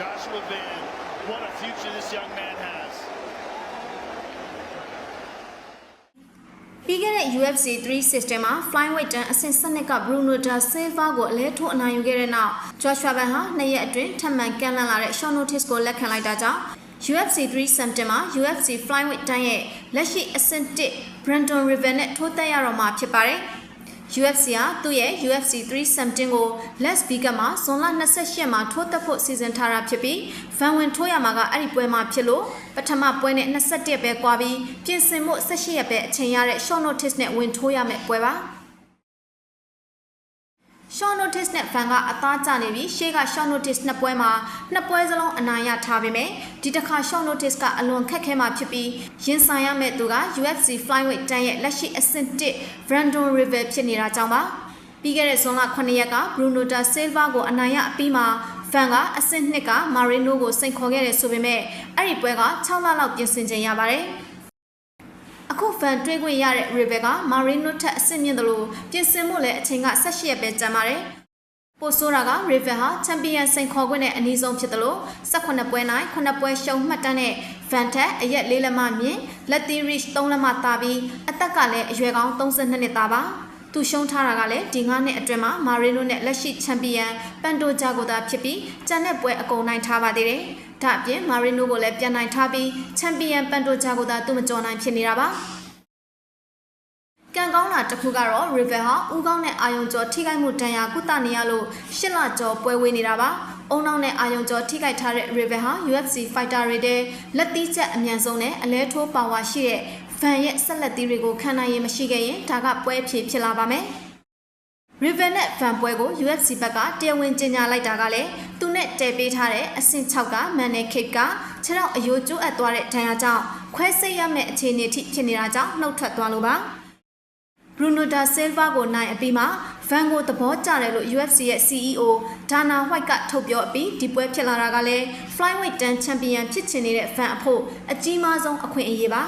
Joshua Van. What a future this young man has. ပြီးခဲ့တဲ့ UFC 3 system မှာ flyweight တန်းအဆင့်12က Bruno da Silva ကိုအလဲထိုးအနိုင်ယူခဲ့တဲ့နောက် Joshua Ban ဟာနှစ်ရက်အတွင်းထပ်မံကမ်းလှမ်းလာတဲ့ short notice ကိုလက်ခံလိုက်တာကြောင့် UFC 3 system မှာ UFC flyweight တန်းရဲ့လက်ရှိအဆင့်1 Brandon River နဲ့ထိုးသက်ရတော့မှာဖြစ်ပါတယ်။ UFC ကသူ့ရဲ့ UFC 317ကို Las Vegas မှာဇွန်လ28မှာထိုးသက်ဖို့စီစဉ်ထားတာဖြစ်ပြီးဗန်ဝင်ထိုးရမှာကအဲ့ဒီပွဲမှာဖြစ်လို့ပထမပွဲနဲ့21ပဲကွာပြီးပြင်ဆင်မှု18ရက်ပဲအချိန်ရတဲ့ short notice နဲ့ဝင်ထိုးရမယ့်ပွဲပါ။ short notice နဲ့ fan ကအသားကျနေပြီးရှေ့က short notice နှစ်ပွဲမှာနှစ်ပွဲစလုံးအနိုင်ရထားပေမဲ့ဒီတစ်ခါ short notice ကအလွန်ခက်ခဲမှာဖြစ်ပြီးရင်ဆိုင်ရမယ့်သူက UFC flyweight တန်းရဲ့လက်ရှိအဆင့်1 Brandon River ဖြစ်နေတာကြောင့်ပါပြီးခဲ့တဲ့ဇွန်လ9ရက်က Bruno da Silva ကိုအနိုင်ရအပြီးမှာ fan ကအဆင့်2က Marino ကိုစိန်ခေါ်ခဲ့တယ်ဆိုပေမဲ့အဲ့ဒီပွဲက6လလောက်ပြင်ဆင်ချိန်ရပါတယ်အခု ဖန်တွေးခွင့်ရတဲ့ Rebecca Marino ထက်အဆင့်မြင့်တယ်လို့ပြင်ဆင်မှုလည်းအချိန်က18ရက်ပဲကျန်ပါတယ်။ပိုဆိုးတာက River ဟာချန်ပီယံစိန်ခေါ်ခွင့်နဲ့အနည်းဆုံးဖြစ်တယ်လို့18ပွဲနိုင်9ပွဲရှုံးမှတ်တမ်းနဲ့ Van ထက်အရက်၄လက်မမြင့်လက်တီ Rich 3လက်မတာပြီးအသက်ကလည်းအရွယ်ကောင်း32နှစ်သားပါ။သူရှုံးထားတာကလည်းဒီ9နှစ်အတွင်းမှာမာရီနိုနဲ့လက်ရှိချန်ပီယံပန်တိုဂျာကိုသာဖြစ်ပြီးကျန်တဲ့ပွဲအကုန်နိုင်ထားပါသေးတယ်။ဒါ့အပြင်မာရီနိုကိုလည်းပြန်နိုင်ထားပြီးချန်ပီယံပန်တိုဂျာကိုသာသူမကျော်နိုင်ဖြစ်နေတာပါ။ ကံကောင်းတာတစ်ခုကတော့ River ဟာဦးကောင်းနဲ့အာယုံကျော်ထိခိုက်မှုဒဏ်ရာကုသနေရလို့ရှစ်လကျော်ပွဲဝေးနေတာပါ။အုံနောက်နဲ့အာယုံကျော်ထိခိုက်ထားတဲ့ River ဟာ UFC fighter တွေတဲ့လက်သီးချက်အမြန်ဆုံးနဲ့အလဲထိုးပါဝါရှိတဲ့ဖန်ရဲ့ဆက်လက်သီးတွေကိုခံနိုင်ရင်မရှိခဲ့ရင်ဒါကပွဲဖြေဖြစ်လာပါမယ်။ River နဲ့ Fan ပွဲကို UFC ဘက်ကတရားဝင်ကြေညာလိုက်တာကလည်းသူနဲ့တည်ပေးထားတဲ့အဆင့်6က Manny Kick ကခြေထောက်အယိုးကျိုးအပ်သွားတဲ့ဒဏ်ရာကြောင့်ခွဲစိတ်ရမယ့်အခြေအနေထိဖြစ်နေတာကြောင့်နှုတ်ထွက်သွားလို့ပါ။ Bruno da Silva ကိုနိုင်အပြီးမှာ Van ကိုသဘောကျတယ်လို့ UFC ရဲ့ CEO Dana White ကထုတ်ပြောအပြီးဒီပွဲဖြစ်လာတာကလည်း Flyweight တန်းချန်ပီယံဖြစ်ချင်နေတဲ့ Van အဖို့အကြီးမားဆုံးအခွင့်အရေးပါ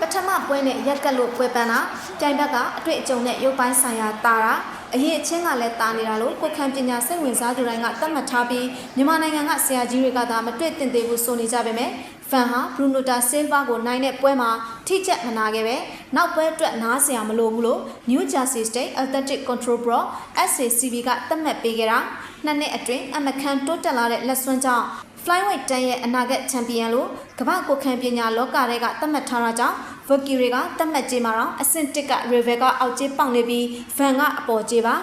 ပထမပွဲနဲ့ရက်ကလို့ပွဲပန်းတာပြိုင်ဘက်ကအတွေ့အကြုံနဲ့ရုပ်ပိုင်းဆိုင်ရာတာတာ အရေးအချင်းကလည်းတာနေတာလို့ကိုခံပညာစိတ်ဝင်စားသူတိုင်းကသတ်မှတ်ထားပြီးမြန်မာနိုင်ငံကဆရာကြီးတွေကသာမတွေ့တင်သေးဘူးဆိုနေကြပေမဲ့ဖန်ဟာဘရူနိုတာဆင်ဗာကိုနိုင်တဲ့ပွဲမှာထိချက်မနာခဲ့ပဲနောက်ပွဲအတွက်နားစရာမလိုဘူးလို့ New Jersey State Athletic Control Board SACB ကသတ်မှတ်ပေးခဲ့တာနှစ်နှစ်အတွင်းအမကန်တိုးတက်လာတဲ့လက်စွမ်းကြောင့် Flyweight တန်းရဲ့အနာဂတ်ချန်ပီယံလို့ကမ္ဘာကိုခံပညာလောကတွေကသတ်မှတ်ထားတာကြောင့် Valkyrie ကသတ်မှတ်ကြေးမှာတော့အဆင့်1က River ကအောက်ကြေးပေါက်နေပြီး Van ကအပေါ်ကြေးပါ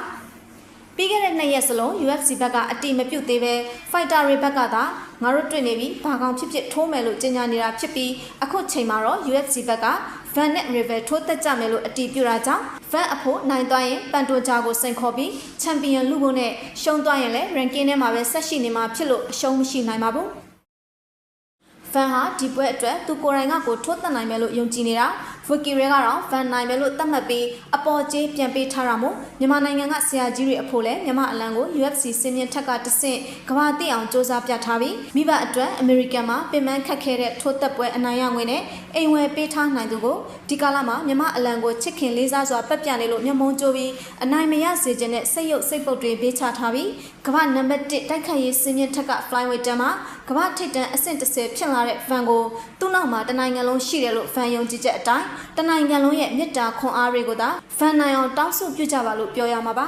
ပြီးခဲ့တဲ့နှစ်ရက်စလုံး UFC ဘက်ကအတိမပြုတ်သေးပဲ fighter တွေဘက်ကသာငါတို့တွေ့နေပြီဘာကောင်ဖြစ်ဖြစ်ထိုးမယ်လို့ကြေညာနေတာဖြစ်ပြီးအခုချိန်မှာတော့ UFC ဘက်က Van နဲ့ River ထိုးသက်ကြမယ်လို့အတိပြုတာကြောင့် Van အဖို့နိုင်သွားရင်ပန်တိုဂျာကိုစိန်ခေါ်ပြီးချန်ပီယံလူဖို့နဲ့ရှုံးသွားရင်လည်း ranking ထဲမှာပဲဆက်ရှိနေမှာဖြစ်လို့အရှုံးမရှိနိုင်ပါဘူး ဖန်ဟာဒီပွဲအတွက်သူကိုယ်တိုင်ကကိုထိုးသက်နိုင်မယ်လို့ယုံကြည်နေတာဖူကီရဲကတော့ဖန်နိုင်မယ်လို့သတ်မှတ်ပြီးအပေါ်ကျေးပြန်ပေးထားတာမို့မြန်မာနိုင်ငံကဆရာကြီးတွေအဖို့လဲမြန်မာအလံကို UFC စင်မြင့်ထက်ကတဆင့်ကဘာတိအောင်စ조사ပြထားပြီးမိဘအတွက်အမေရိကန်မှာပင်ပန်းခတ်ခဲတဲ့ထိုးသက်ပွဲအနိုင်ရငွေနဲ့အိမ်ဝယ်ပေးထားနိုင်သူကိုဒီကာလမှာမြန်မာအလံကိုချစ်ခင်လေးစားစွာပတ်ပြနေလို့မျက်မုံးကြိုးပြီးအနိုင်မရစေခြင်းနဲ့စိတ်ရုပ်စိတ်ပုတ်တွေပေးချထားပြီးကမ္ဘာနံပါတ်1တိုက်ခိုက်ရေးစင်မြင့်ထက်က flyweight တန်းမှာ ကမ္ဘာထိပ်တန်းအဆင့်30ဖြစ်လာတဲ့ဖန်ကိုသူ့နောက်မှာတနိုင်ငံလုံးရှိတယ်လို့ဖန်ယုံကြည်ချက်အတိုင်းတနိုင်ငံလုံးရဲ့မေတ္တာခွန်အားတွေကိုသာဖန်နိုင်အောင်တောင်းဆိုပြုကြပါလို့ပြောရမှာပါ